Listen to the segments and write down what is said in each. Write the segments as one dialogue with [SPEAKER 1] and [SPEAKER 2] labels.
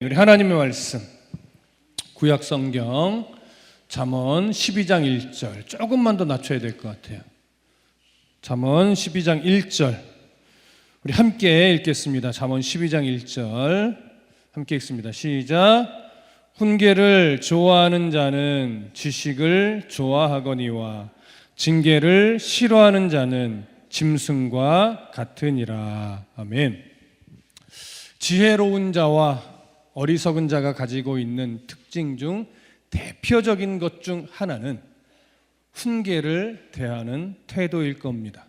[SPEAKER 1] 우리 하나님의 말씀 구약 성경 잠언 12장 1절 조금만 더 낮춰야 될 것 같아요. 잠언 12장 1절 우리 함께 읽겠습니다. 잠언 12장 1절 함께 읽습니다. 시작 훈계를 좋아하는 자는 지식을 좋아하거니와 징계를 싫어하는 자는 짐승과 같으니라. 아멘. 지혜로운 자와 어리석은 자가 가지고 있는 특징 중 대표적인 것 중 하나는 훈계를 대하는 태도일 겁니다.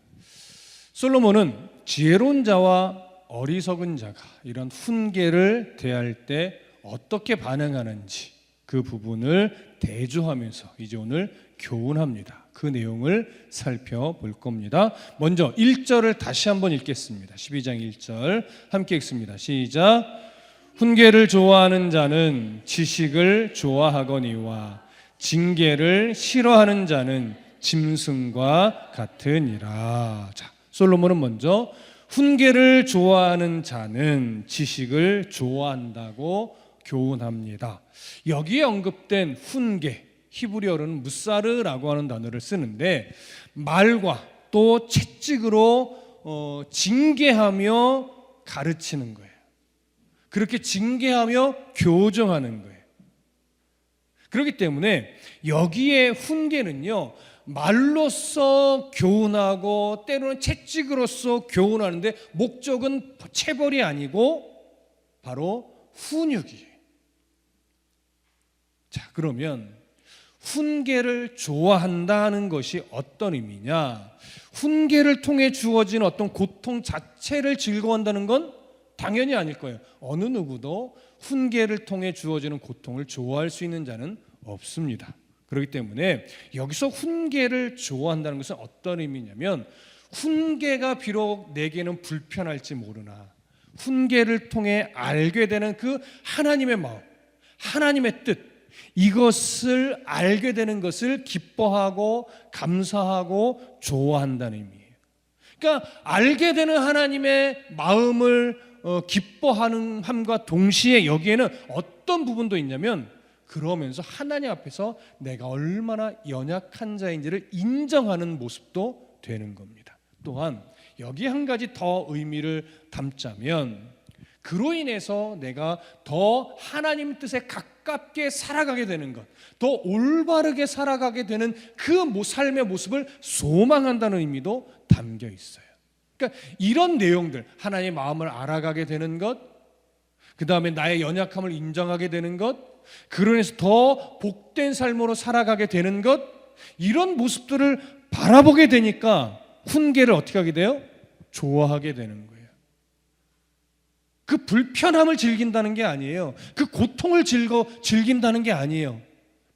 [SPEAKER 1] 솔로몬은 지혜로운 자와 어리석은 자가 이런 훈계를 대할 때 어떻게 반응하는지 그 부분을 대조하면서 이제 오늘 교훈합니다. 그 내용을 살펴볼 겁니다. 먼저 1절을 다시 한번 읽겠습니다. 12장 1절 함께 읽습니다. 시작. 훈계를 좋아하는 자는 지식을 좋아하거니와 징계를 싫어하는 자는 짐승과 같으니라. 자, 솔로몬은 먼저 훈계를 좋아하는 자는 지식을 좋아한다고 교훈합니다. 여기에 언급된 훈계, 히브리어로는 무사르라고 하는 단어를 쓰는데 말과 또 채찍으로 어, 징계하며 가르치는 거예요. 그렇게 징계하며 교정하는 거예요. 그렇기 때문에 여기에 훈계는요, 말로써 교훈하고 때로는 채찍으로서 교훈하는데 목적은 체벌이 아니고 바로 훈육이에요. 자, 그러면 훈계를 좋아한다는 것이 어떤 의미냐? 훈계를 통해 주어진 어떤 고통 자체를 즐거워한다는 건 당연히 아닐 거예요. 어느 누구도 훈계를 통해 주어지는 고통을 좋아할 수 있는 자는 없습니다. 그렇기 때문에 여기서 훈계를 좋아한다는 것은 어떤 의미냐면 훈계가 비록 내게는 불편할지 모르나 훈계를 통해 알게 되는 그 하나님의 마음, 하나님의 뜻 이것을 알게 되는 것을 기뻐하고 감사하고 좋아한다는 의미예요. 그러니까 알게 되는 하나님의 마음을 어, 기뻐하는 함과 동시에 여기에는 어떤 부분도 있냐면 그러면서 하나님 앞에서 내가 얼마나 연약한 자인지를 인정하는 모습도 되는 겁니다. 또한 여기 한 가지 더 의미를 담자면 그로 인해서 내가 더 하나님 뜻에 가깝게 살아가게 되는 것, 더 올바르게 살아가게 되는 그 삶의 모습을 소망한다는 의미도 담겨 있어요. 그러니까 이런 내용들 하나님의 마음을 알아가게 되는 것, 그 다음에 나의 연약함을 인정하게 되는 것, 그러면서 더 복된 삶으로 살아가게 되는 것, 이런 모습들을 바라보게 되니까 훈계를 어떻게 하게 돼요? 좋아하게 되는 거예요. 그 불편함을 즐긴다는 게 아니에요. 그 고통을 즐거 즐긴다는 게 아니에요.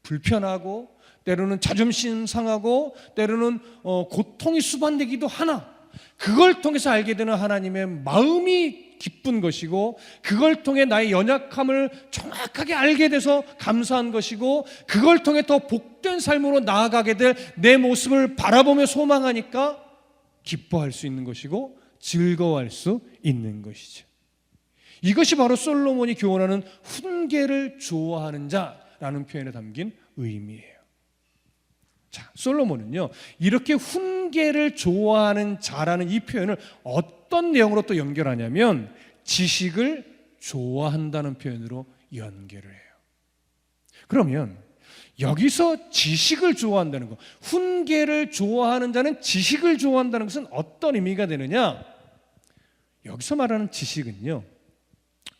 [SPEAKER 1] 불편하고 때로는 자존심 상하고 때로는 어, 고통이 수반되기도 하나 그걸 통해서 알게 되는 하나님의 마음이 기쁜 것이고 그걸 통해 나의 연약함을 정확하게 알게 돼서 감사한 것이고 그걸 통해 더 복된 삶으로 나아가게 될 내 모습을 바라보며 소망하니까 기뻐할 수 있는 것이고 즐거워할 수 있는 것이죠. 이것이 바로 솔로몬이 교훈하는 훈계를 좋아하는 자라는 표현에 담긴 의미예요. 자, 솔로몬은요, 이렇게 훈 계를 좋아하는 자라는 이 표현을 어떤 내용으로 또 연결하냐면 지식을 좋아한다는 표현으로 연결을 해요. 그러면 여기서 지식을 좋아한다는 것, 훈계를 좋아하는 자는 지식을 좋아한다는 것은 어떤 의미가 되느냐? 여기서 말하는 지식은요,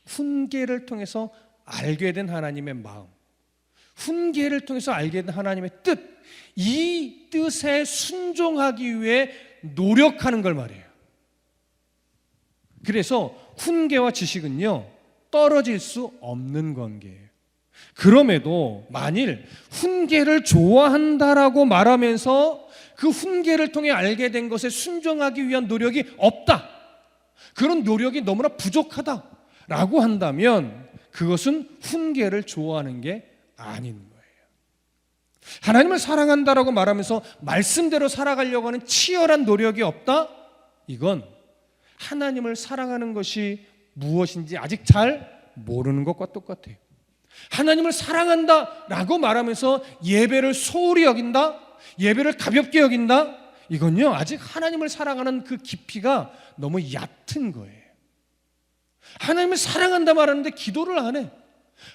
[SPEAKER 1] 훈계를 통해서 알게 된 하나님의 마음, 훈계를 통해서 알게 된 하나님의 뜻, 이 뜻에 순종하기 위해 노력하는 걸 말해요. 그래서 훈계와 지식은요, 떨어질 수 없는 관계예요. 그럼에도 만일 훈계를 좋아한다라고 말하면서 그 훈계를 통해 알게 된 것에 순종하기 위한 노력이 없다. 그런 노력이 너무나 부족하다. 라고 한다면 그것은 훈계를 좋아하는 게 아닌 거예요. 하나님을 사랑한다라고 말하면서 말씀대로 살아가려고 하는 치열한 노력이 없다? 이건 하나님을 사랑하는 것이 무엇인지 아직 잘 모르는 것과 똑같아요. 하나님을 사랑한다라고 말하면서 예배를 소홀히 여긴다, 예배를 가볍게 여긴다. 이건요 아직 하나님을 사랑하는 그 깊이가 너무 얕은 거예요. 하나님을 사랑한다 말하는데 기도를 안 해.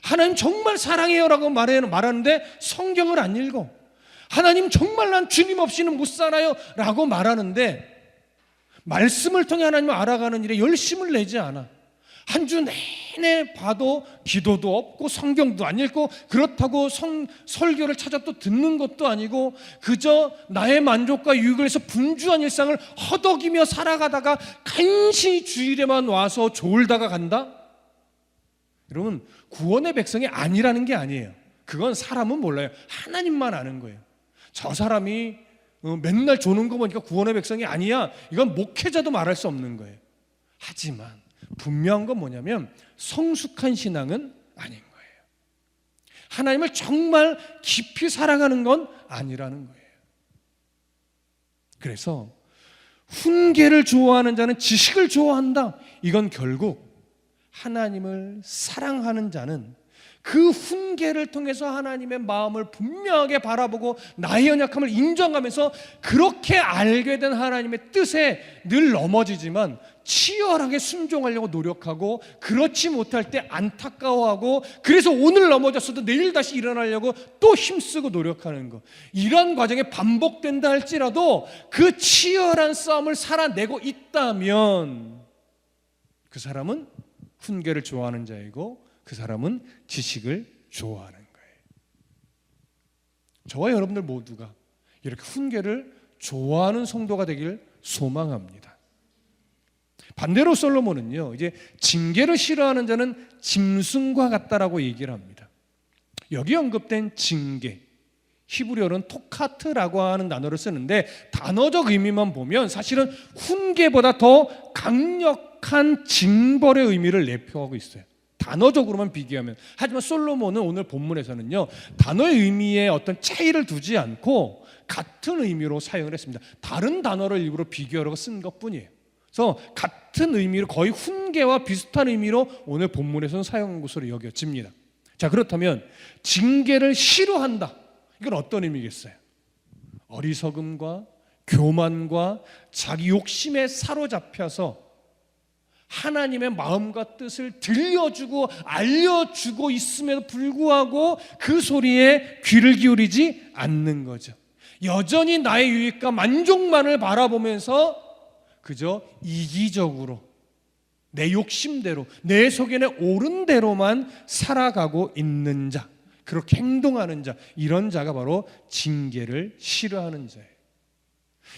[SPEAKER 1] 하나님 정말 사랑해요라고 말하는데 성경을 안 읽어. 하나님 정말 난 주님 없이는 못 살아요라고 말하는데 말씀을 통해 하나님을 알아가는 일에 열심을 내지 않아. 한 주 내내 봐도 기도도 없고 성경도 안 읽고 그렇다고 성, 설교를 찾아 또 듣는 것도 아니고 그저 나의 만족과 유익을 위해서 분주한 일상을 허덕이며 살아가다가 간신히 주일에만 와서 졸다가 간다? 여러분 구원의 백성이 아니라는 게 아니에요. 그건 사람은 몰라요. 하나님만 아는 거예요. 저 사람이 어, 맨날 조는 거 보니까 구원의 백성이 아니야. 이건 목회자도 말할 수 없는 거예요. 하지만 분명한 건 뭐냐면 성숙한 신앙은 아닌 거예요. 하나님을 정말 깊이 사랑하는 건 아니라는 거예요. 그래서 훈계를 좋아하는 자는 지식을 좋아한다. 이건 결국 하나님을 사랑하는 자는 그 훈계를 통해서 하나님의 마음을 분명하게 바라보고 나의 연약함을 인정하면서 그렇게 알게 된 하나님의 뜻에 늘 넘어지지만 치열하게 순종하려고 노력하고 그렇지 못할 때 안타까워하고 그래서 오늘 넘어졌어도 내일 다시 일어나려고 또 힘쓰고 노력하는 것. 이런 과정이 반복된다 할지라도 그 치열한 싸움을 살아내고 있다면 그 사람은 훈계를 좋아하는 자이고 그 사람은 지식을 좋아하는 거예요. 저와 여러분들 모두가 이렇게 훈계를 좋아하는 성도가 되길 소망합니다. 반대로 솔로몬은요, 이제 징계를 싫어하는 자는 짐승과 같다라고 얘기를 합니다. 여기 언급된 징계, 히브리어는 토카트라고 하는 단어를 쓰는데 단어적 의미만 보면 사실은 훈계보다 더 강력 한 징벌의 의미를 내포하고 있어요. 단어적으로만 비교하면 하지만 솔로몬은 오늘 본문에서는요 단어의 의미에 어떤 차이를 두지 않고 같은 의미로 사용을 했습니다. 다른 단어를 일부러 비교하려고 쓴 것뿐이에요. 그래서 같은 의미로 거의 훈계와 비슷한 의미로 오늘 본문에서는 사용한 것으로 여겨집니다. 자 그렇다면 징계를 싫어한다. 이건 어떤 의미겠어요? 어리석음과 교만과 자기 욕심에 사로잡혀서 하나님의 마음과 뜻을 들려주고 알려주고 있음에도 불구하고 그 소리에 귀를 기울이지 않는 거죠. 여전히 나의 유익과 만족만을 바라보면서 그저 이기적으로 내 욕심대로 내 속에는 옳은 대로만 살아가고 있는 자, 그렇게 행동하는 자, 이런 자가 바로 징계를 싫어하는 자예요.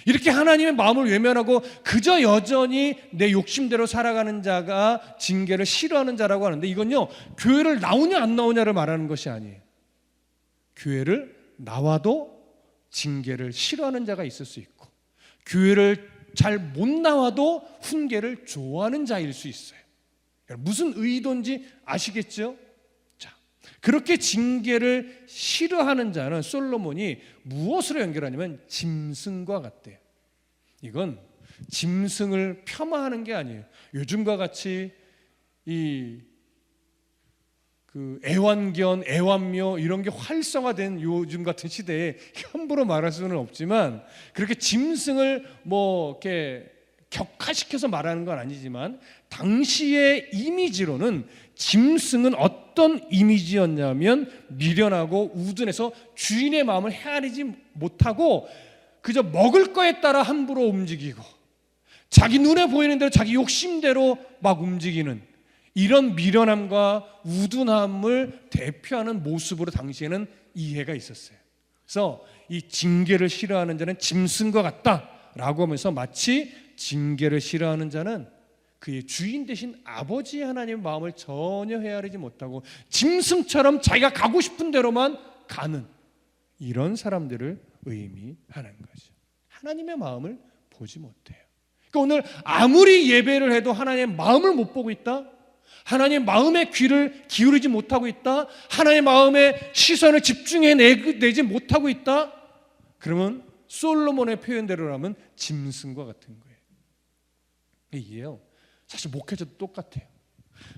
[SPEAKER 1] 이렇게 하나님의 마음을 외면하고 그저 여전히 내 욕심대로 살아가는 자가 징계를 싫어하는 자라고 하는데 이건요 교회를 나오냐 안 나오냐를 말하는 것이 아니에요. 교회를 나와도 징계를 싫어하는 자가 있을 수 있고 교회를 잘 못 나와도 훈계를 좋아하는 자일 수 있어요. 무슨 의도인지 아시겠죠? 자, 그렇게 징계를 싫어하는 자는 솔로몬이 무엇으로 연결하냐면 짐승과 같대요. 이건 짐승을 폄하하는 게 아니에요. 요즘과 같이 이 그 애완견, 애완묘 이런 게 활성화된 요즘 같은 시대에 함부로 말할 수는 없지만 그렇게 짐승을 뭐 이렇게 격화시켜서 말하는 건 아니지만 당시의 이미지로는 짐승은 어떤 이미지였냐면 미련하고 우둔해서 주인의 마음을 헤아리지 못하고 그저 먹을 거에 따라 함부로 움직이고 자기 눈에 보이는 대로 자기 욕심대로 막 움직이는 이런 미련함과 우둔함을 대표하는 모습으로 당시에는 이해가 있었어요. 그래서 이 징계를 싫어하는 자는 짐승과 같다라고 하면서 마치 징계를 싫어하는 자는 그의 주인 대신 아버지 하나님의 마음을 전혀 헤아리지 못하고 짐승처럼 자기가 가고 싶은 대로만 가는 이런 사람들을 의미하는 거죠. 하나님의 마음을 보지 못해요. 그러니까 오늘 아무리 예배를 해도 하나님의 마음을 못 보고 있다. 하나님 마음의 귀를 기울이지 못하고 있다. 하나님의 마음의 시선을 집중해 내지 못하고 있다. 그러면 솔로몬의 표현대로라면 짐승과 같은 거예요. 이게요. 사실 목회자도 똑같아요.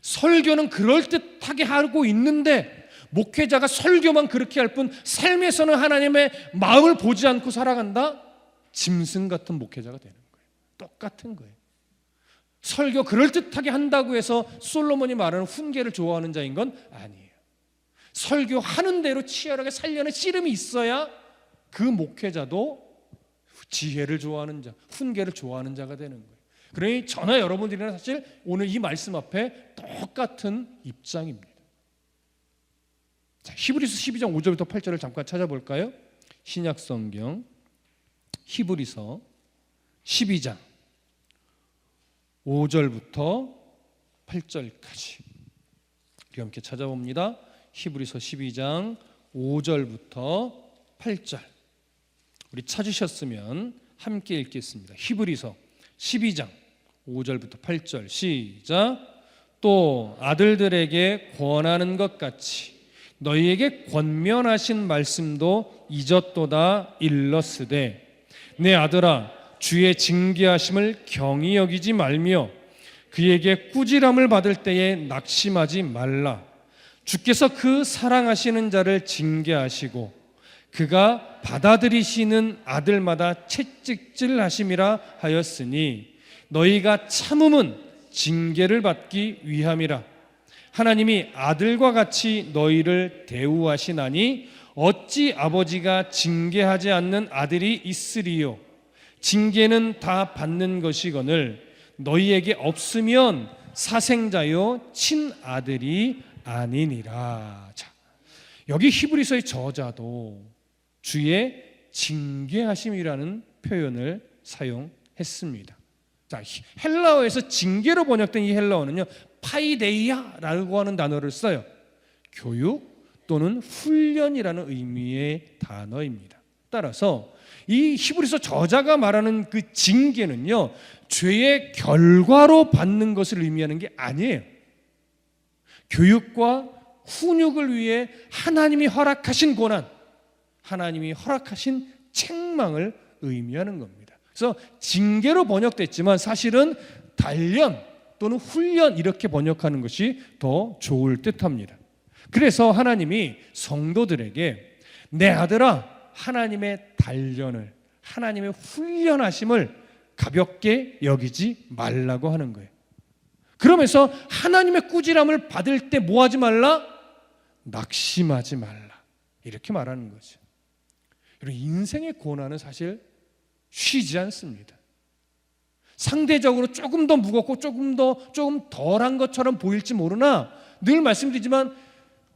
[SPEAKER 1] 설교는 그럴듯하게 하고 있는데 목회자가 설교만 그렇게 할 뿐 삶에서는 하나님의 마음을 보지 않고 살아간다? 짐승 같은 목회자가 되는 거예요. 똑같은 거예요. 설교 그럴듯하게 한다고 해서 솔로몬이 말하는 훈계를 좋아하는 자인 건 아니에요. 설교하는 대로 치열하게 살려는 씨름이 있어야 그 목회자도 지혜를 좋아하는 자, 훈계를 좋아하는 자가 되는 거예요. 그러니 저나 여러분들이나 사실 오늘 이 말씀 앞에 똑같은 입장입니다. 자, 히브리서 12장 5절부터 8절을 잠깐 찾아볼까요? 신약 성경 히브리서 12장 5절부터 8절까지 우리 함께 찾아봅니다. 히브리서 12장 5절부터 8절 우리 찾으셨으면 함께 읽겠습니다. 히브리서 12장 5절부터 8절. 시작. 또 아들들에게 권하는 것 같이 너희에게 권면하신 말씀도 잊었도다 일렀으되 내 아들아 주의 징계하심을 경히 여기지 말며 그에게 꾸지람을 받을 때에 낙심하지 말라. 주께서 그 사랑하시는 자를 징계하시고 그가 받아들이시는 아들마다 채찍질 하심이라 하였으니 너희가 참음은 징계를 받기 위함이라. 하나님이 아들과 같이 너희를 대우하시나니 어찌 아버지가 징계하지 않는 아들이 있으리요? 징계는 다 받는 것이거늘 너희에게 없으면 사생자요 친아들이 아니니라. 자 여기 히브리서의 저자도 주의 징계하심이라는 표현을 사용했습니다. 자, 헬라어에서 징계로 번역된 이 헬라어는요, 파이데이아라고 하는 단어를 써요. 교육 또는 훈련이라는 의미의 단어입니다. 따라서 이 히브리서 저자가 말하는 그 징계는요, 죄의 결과로 받는 것을 의미하는 게 아니에요. 교육과 훈육을 위해 하나님이 허락하신 고난, 하나님이 허락하신 책망을 의미하는 겁니다. 그래서 징계로 번역됐지만 사실은 단련 또는 훈련 이렇게 번역하는 것이 더 좋을 듯합니다. 그래서 하나님이 성도들에게 내 아들아 하나님의 단련을 하나님의 훈련하심을 가볍게 여기지 말라고 하는 거예요. 그러면서 하나님의 꾸지람을 받을 때 뭐 하지 말라? 낙심하지 말라. 이렇게 말하는 거죠. 여러분 인생의 고난은 사실 쉬지 않습니다. 상대적으로 조금 더 무겁고 조금 더 조금 덜한 것처럼 보일지 모르나 늘 말씀드리지만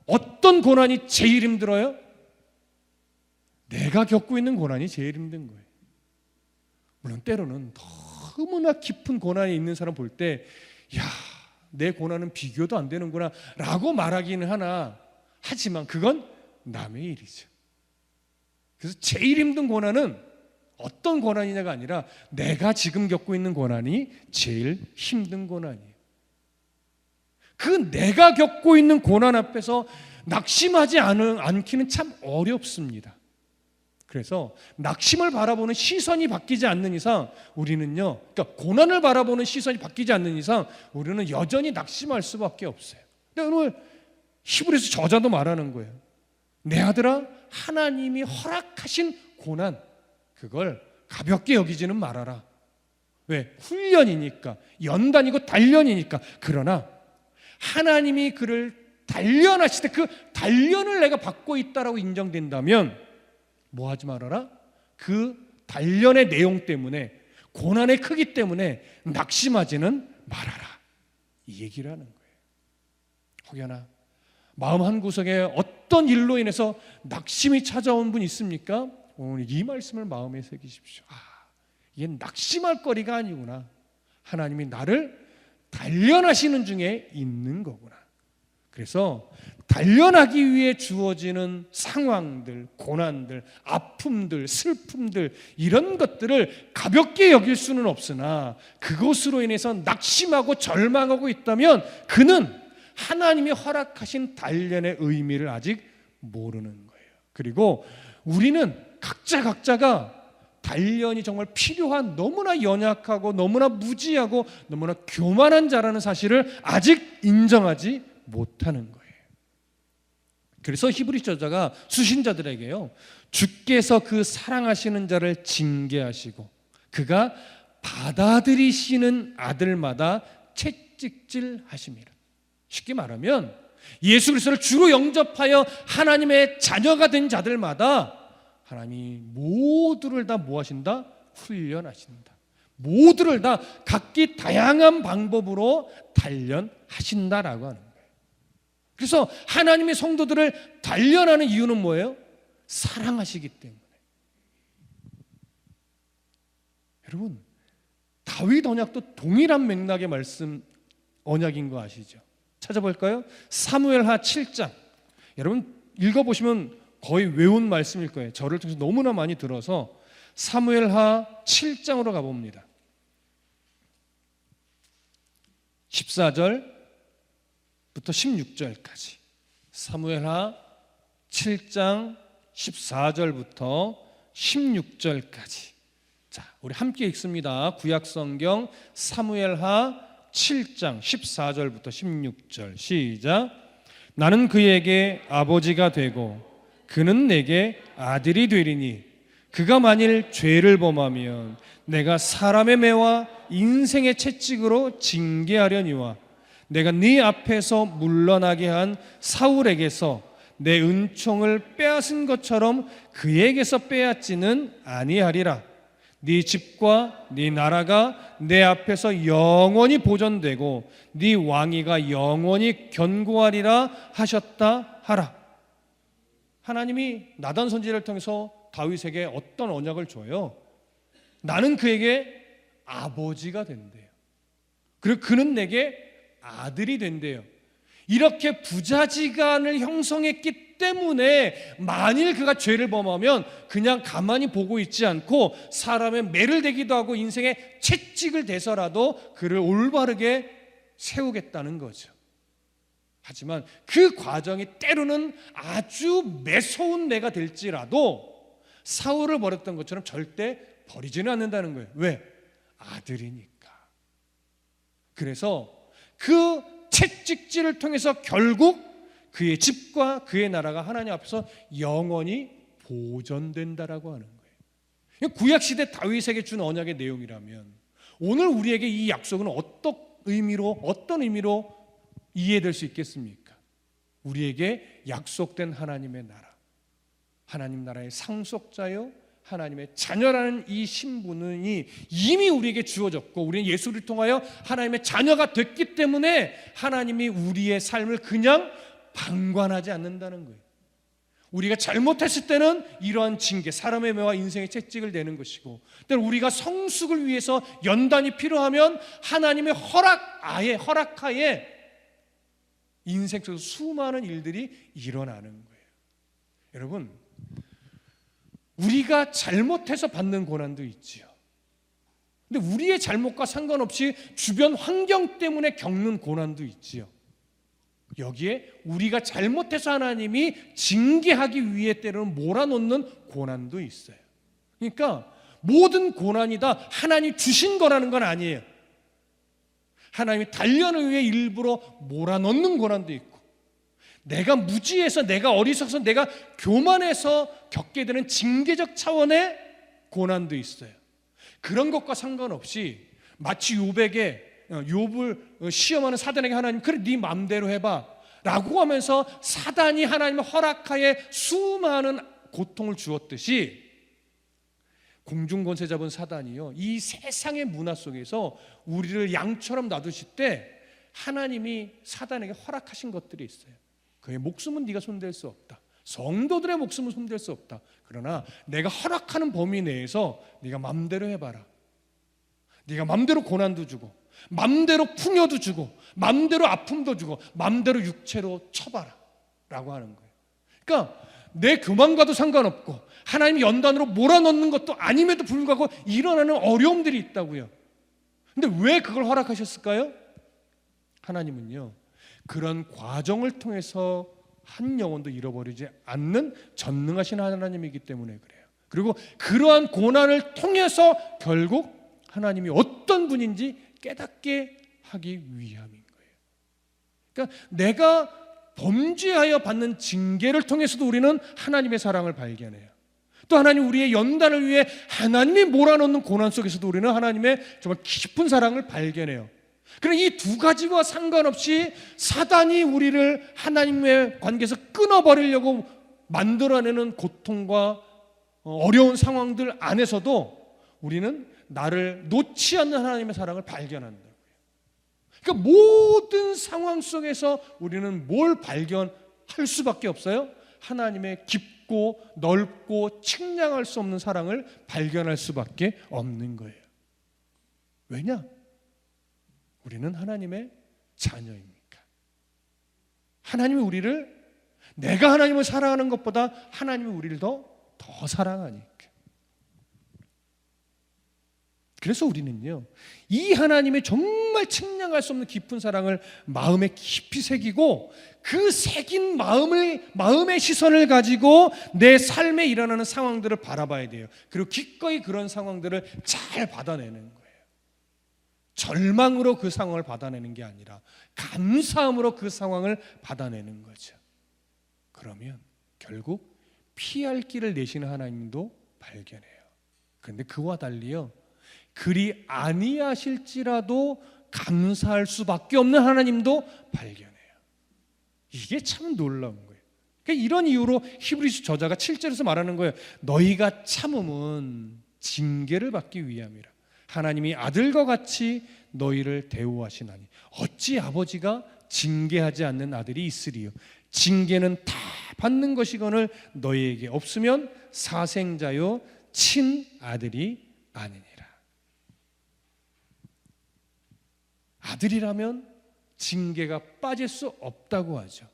[SPEAKER 1] 어떤 고난이 제일 힘들어요? 내가 겪고 있는 고난이 제일 힘든 거예요. 물론 때로는 너무나 깊은 고난이 있는 사람 볼 때, 야, 내 고난은 비교도 안 되는구나 라고 말하기는 하나, 하지만 그건 남의 일이죠. 그래서 제일 힘든 고난은 어떤 고난이냐가 아니라 내가 지금 겪고 있는 고난이 제일 힘든 고난이에요. 그 내가 겪고 있는 고난 앞에서 낙심하지 않기는 참 어렵습니다. 그래서 낙심을 바라보는 시선이 바뀌지 않는 이상 우리는요, 그러니까 고난을 바라보는 시선이 바뀌지 않는 이상 우리는 여전히 낙심할 수밖에 없어요. 근데 오늘 히브리서 저자도 말하는 거예요. 내 아들아, 하나님이 허락하신 고난, 그걸 가볍게 여기지는 말아라. 왜? 훈련이니까, 연단이고 단련이니까. 그러나 하나님이 그를 단련하실 때그 단련을 내가 받고 있다라고 인정된다면 뭐 하지 말아라? 그 단련의 내용 때문에 고난의 크기 때문에 낙심하지는 말아라. 이 얘기를 하는 거예요. 혹여나 마음 한 구석에 어떤 일로 인해서 낙심이 찾아온 분 있습니까? 오늘 이 말씀을 마음에 새기십시오. 아, 이게 낙심할 거리가 아니구나. 하나님이 나를 단련하시는 중에 있는 거구나. 그래서 단련하기 위해 주어지는 상황들, 고난들, 아픔들, 슬픔들 이런 것들을 가볍게 여길 수는 없으나 그것으로 인해서 낙심하고 절망하고 있다면 그는 하나님이 허락하신 단련의 의미를 아직 모르는 거예요. 그리고 우리는 각자 각자가 단련이 정말 필요한 너무나 연약하고 너무나 무지하고 너무나 교만한 자라는 사실을 아직 인정하지 못하는 거예요. 그래서 히브리 저자가 수신자들에게요. 주께서 그 사랑하시는 자를 징계하시고 그가 받아들이시는 아들마다 채찍질 하심이라. 쉽게 말하면 예수 그리스도를 주로 영접하여 하나님의 자녀가 된 자들마다 하나님이 모두를 다 뭐하신다? 훈련하신다. 모두를 다 각기 다양한 방법으로 단련하신다라고 하는 거예요. 그래서 하나님의 성도들을 단련하는 이유는 뭐예요? 사랑하시기 때문에. 여러분, 다윗 언약도 동일한 맥락의 말씀 언약인 거 아시죠? 찾아볼까요? 사무엘하 7장. 여러분 읽어 보시면 거의 외운 말씀일 거예요. 저를 통해서 너무나 많이 들어서 사무엘하 7장으로 가봅니다. 14절부터 16절까지. 사무엘하 7장 14절부터 16절까지. 자, 우리 함께 읽습니다. 구약 성경 사무엘하 7장 14절부터 16절 시작. 나는 그에게 아버지가 되고 그는 내게 아들이 되리니 그가 만일 죄를 범하면 내가 사람의 매와 인생의 채찍으로 징계하려니와 내가 네 앞에서 물러나게 한 사울에게서 내 은총을 빼앗은 것처럼 그에게서 빼앗지는 아니하리라. 네 집과 네 나라가 내 앞에서 영원히 보존되고 네 왕위가 영원히 견고하리라 하셨다 하라. 하나님이 나단 선지자를 통해서 다윗에게 어떤 언약을 줘요? 나는 그에게 아버지가 된대요. 그리고 그는 내게 아들이 된대요. 이렇게 부자지간을 형성했기 때문에 만일 그가 죄를 범하면 그냥 가만히 보고 있지 않고 사람의 매를 대기도 하고 인생의 채찍을 대서라도 그를 올바르게 세우겠다는 거죠. 하지만 그 과정이 때로는 아주 매서운 내가 될지라도 사울을 버렸던 것처럼 절대 버리지는 않는다는 거예요. 왜? 아들이니까. 그래서 그 채찍질을 통해서 결국 그의 집과 그의 나라가 하나님 앞에서 영원히 보존된다라고 하는 거예요. 구약 시대 다윗에게 준 언약의 내용이라면 오늘 우리에게 이 약속은 어떤 의미로 어떤 의미로 이해될 수 있겠습니까? 우리에게 약속된 하나님의 나라, 하나님 나라의 상속자요, 하나님의 자녀라는 이 신분이 이미 우리에게 주어졌고 우리는 예수를 통하여 하나님의 자녀가 됐기 때문에 하나님이 우리의 삶을 그냥 방관하지 않는다는 거예요. 우리가 잘못했을 때는 이러한 징계, 사람의 매와 인생의 채찍을 내는 것이고, 또 우리가 성숙을 위해서 연단이 필요하면 하나님의 허락, 아예 허락하에 인생 속에서 수많은 일들이 일어나는 거예요. 여러분, 우리가 잘못해서 받는 고난도 있지요. 근데 우리의 잘못과 상관없이 주변 환경 때문에 겪는 고난도 있지요. 여기에 우리가 잘못해서 하나님이 징계하기 위해 때로는 몰아넣는 고난도 있어요. 그러니까 모든 고난이 다 하나님 주신 거라는 건 아니에요. 하나님이 단련을 위해 일부러 몰아넣는 고난도 있고 내가 무지해서 내가 어리석어서 내가 교만해서 겪게 되는 징계적 차원의 고난도 있어요. 그런 것과 상관없이 마치 요백에 욥을 시험하는 사단에게 하나님 그래 네 마음대로 해봐 라고 하면서 사단이 하나님의 허락하에 수많은 고통을 주었듯이 공중권세 잡은 사단이요. 이 세상의 문화 속에서 우리를 양처럼 놔두실 때 하나님이 사단에게 허락하신 것들이 있어요. 그의 목숨은 네가 손댈 수 없다. 성도들의 목숨은 손댈 수 없다. 그러나 내가 허락하는 범위 내에서 네가 맘대로 해봐라. 네가 맘대로 고난도 주고 맘대로 풍요도 주고 맘대로 아픔도 주고 맘대로 육체로 쳐봐라 라고 하는 거예요. 그러니까 내 교만과도 상관없고 하나님이 연단으로 몰아넣는 것도 아님에도 불구하고 일어나는 어려움들이 있다고요 근데 왜 그걸 허락하셨을까요? 하나님은요 그런 과정을 통해서 한 영혼도 잃어버리지 않는 전능하신 하나님이기 때문에 그래요 그리고 그러한 고난을 통해서 결국 하나님이 어떤 분인지 깨닫게 하기 위함인 거예요. 그러니까 내가 범죄하여 받는 징계를 통해서도 우리는 하나님의 사랑을 발견해요. 또 하나님 우리의 연단을 위해 하나님이 몰아넣는 고난 속에서도 우리는 하나님의 정말 깊은 사랑을 발견해요. 그럼 이 두 가지와 상관없이 사단이 우리를 하나님의 관계에서 끊어버리려고 만들어내는 고통과 어려운 상황들 안에서도 우리는 나를 놓지 않는 하나님의 사랑을 발견한다고요. 그러니까 모든 상황 속에서 우리는 뭘 발견할 수밖에 없어요? 하나님의 깊고 넓고 측량할 수 없는 사랑을 발견할 수밖에 없는 거예요. 왜냐? 우리는 하나님의 자녀입니까? 하나님이 우리를 내가 하나님을 사랑하는 것보다 하나님이 우리를 더, 더 사랑하니까. 그래서 우리는요, 이 하나님의 정말 측량할 수 없는 깊은 사랑을 마음에 깊이 새기고 그 새긴 마음을, 마음의 시선을 가지고 내 삶에 일어나는 상황들을 바라봐야 돼요. 그리고 기꺼이 그런 상황들을 잘 받아내는 거예요. 절망으로 그 상황을 받아내는 게 아니라 감사함으로 그 상황을 받아내는 거죠. 그러면 결국 피할 길을 내시는 하나님도 발견해요. 그런데 그와 달리요. 그리 아니하실지라도 감사할 수밖에 없는 하나님도 발견해요. 이게 참 놀라운 거예요. 그러니까 이런 이유로 히브리서 저자가 7절에서 말하는 거예요. 너희가 참음은 징계를 받기 위함이라. 하나님이 아들과 같이 너희를 대우하시나니 어찌 아버지가 징계하지 않는 아들이 있으리요. 징계는 다 받는 것이거늘 너희에게 없으면 사생자요 친 아들이 아니니라. 아들이라면 징계가 빠질 수 없다고 하죠.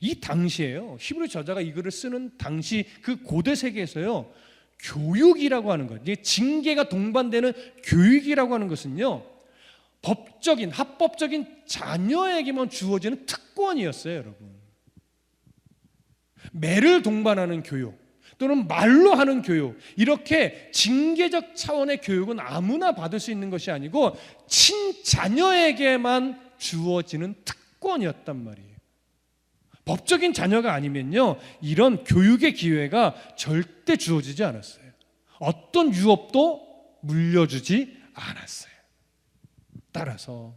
[SPEAKER 1] 이 당시에요. 히브리 저자가 이 글을 쓰는 당시 그 고대 세계에서요. 교육이라고 하는 것, 징계가 동반되는 교육이라고 하는 것은요. 법적인 합법적인 자녀에게만 주어지는 특권이었어요, 여러분. 매를 동반하는 교육 또는 말로 하는 교육 이렇게 징계적 차원의 교육은 아무나 받을 수 있는 것이 아니고 친자녀에게만 주어지는 특권이었단 말이에요. 법적인 자녀가 아니면요 이런 교육의 기회가 절대 주어지지 않았어요. 어떤 유업도 물려주지 않았어요. 따라서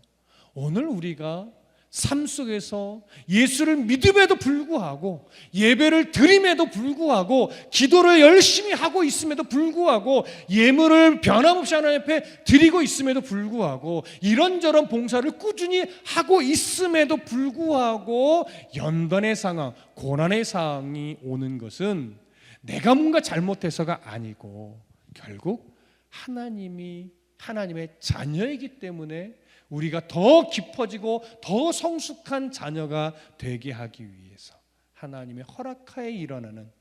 [SPEAKER 1] 오늘 우리가 삶 속에서 예수를 믿음에도 불구하고 예배를 드림에도 불구하고 기도를 열심히 하고 있음에도 불구하고 예물을 변함없이 하나님 앞에 드리고 있음에도 불구하고 이런저런 봉사를 꾸준히 하고 있음에도 불구하고 연단의 상황, 고난의 상황이 오는 것은 내가 뭔가 잘못해서가 아니고 결국 하나님이 하나님의 자녀이기 때문에 우리가 더 깊어지고 더 성숙한 자녀가 되게 하기 위해서 하나님의 허락하에 일어나는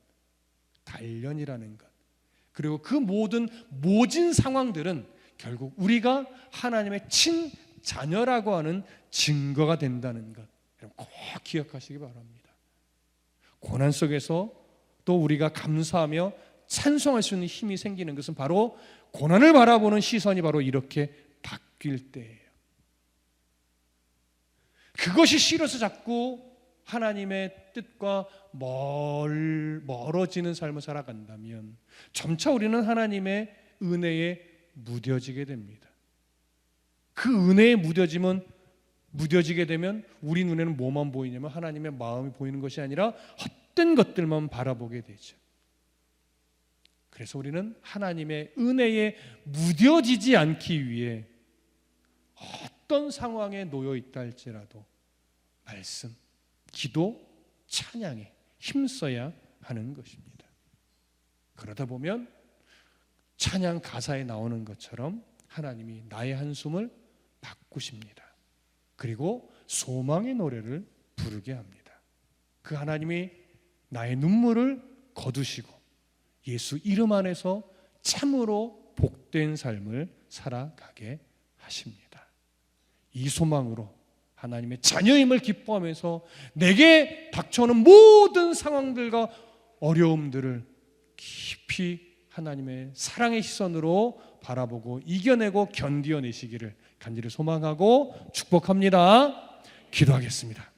[SPEAKER 1] 단련이라는 것. 그리고 그 모든 모진 상황들은 결국 우리가 하나님의 친 자녀라고 하는 증거가 된다는 것. 꼭 기억하시기 바랍니다. 고난 속에서 또 우리가 감사하며 찬송할 수 있는 힘이 생기는 것은 바로 고난을 바라보는 시선이 바로 이렇게 바뀔 때예요. 그것이 싫어서 자꾸 하나님의 뜻과 멀, 멀어지는 삶을 살아간다면 점차 우리는 하나님의 은혜에 무뎌지게 됩니다. 그 은혜에 무뎌지면 무뎌지게 되면 우리 눈에는 뭐만 보이냐면 하나님의 마음이 보이는 것이 아니라 헛된 것들만 바라보게 되죠. 그래서 우리는 하나님의 은혜에 무뎌지지 않기 위해 어떤 상황에 놓여 있다 할지라도 말씀, 기도, 찬양에 힘써야 하는 것입니다. 그러다 보면 찬양 가사에 나오는 것처럼 하나님이 나의 한숨을 바꾸십니다. 그리고 소망의 노래를 부르게 합니다. 그 하나님이 나의 눈물을 거두시고 예수 이름 안에서 참으로 복된 삶을 살아가게 하십니다. 이 소망으로 하나님의 자녀임을 기뻐하면서 내게 닥쳐오는 모든 상황들과 어려움들을 깊이 하나님의 사랑의 시선으로 바라보고 이겨내고 견디어내시기를 간절히 소망하고 축복합니다. 기도하겠습니다.